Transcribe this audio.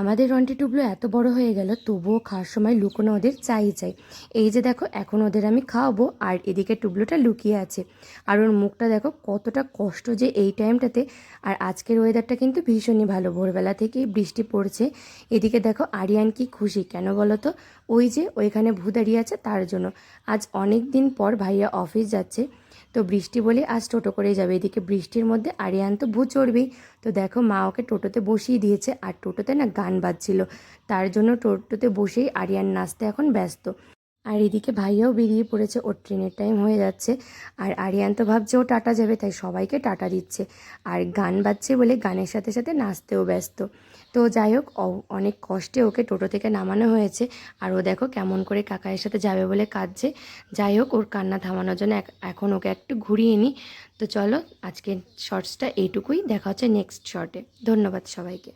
আমাদের রন্টি টুবলো এত বড় হয়ে গেল, তবুও খাওয়ার সময় লুকোনো ওদের চাই চাই। এই যে দেখো, এখন ওদের আমি খাওয়াবো, আর এদিকে টুবলোটা লুকিয়ে আছে। আর ওর মুখটা দেখো, কতটা কষ্ট যে এই টাইমটাতে। আর আজকের ওয়েদারটা কিন্তু ভীষণই ভালো, ভোরবেলা থেকেই বৃষ্টি পড়ছে। এদিকে দেখো, আরিয়ান কি খুশি, কেন বলো তো? ওই যে ওইখানে ভূ দাঁড়িয়ে আছে তার জন্য। আজ অনেক দিন পর ভাইয়া অফিস যাচ্ছে। তো বৃষ্টি বলে আজ টোটো করে যাবে। এদিকে বৃষ্টির মধ্যে আরিয়ান তো ভূ চড়বেই। তো দেখো, মা ওকে টোটোতে বসিয়ে দিয়েছে, আর টোটোতে না গান বাজছিল। তার জন্য টোটোতে বসেই আরিয়ান নাচতে এখন ব্যস্ত। আর এদিকে ভাইয়াও বেরিয়ে পড়েছে, ওর ট্রেনের টাইম হয়ে যাচ্ছে। আর আরিয়ান তো ভাবছে ও টাটা যাবে, তাই সবাইকে টাটা দিচ্ছে। আর গান বাজছে বলে গানের সাথে সাথে নাচতেও ব্যস্ত। তো যাই হোক অনেক কষ্টে ওকে টোটো থেকে নামানো হয়েছে। আর ও দেখো কেমন করে কাকায়ের সাথে যাবে বলে কাঁদছে। যাই হোক, ওর কান্না থামানোর জন্য এখন ওকে একটু ঘুরিয়ে নিই তো চলো, আজকের শর্টসটা এইটুকুই। দেখা হচ্ছে নেক্সট শর্টে ধন্যবাদ সবাইকে।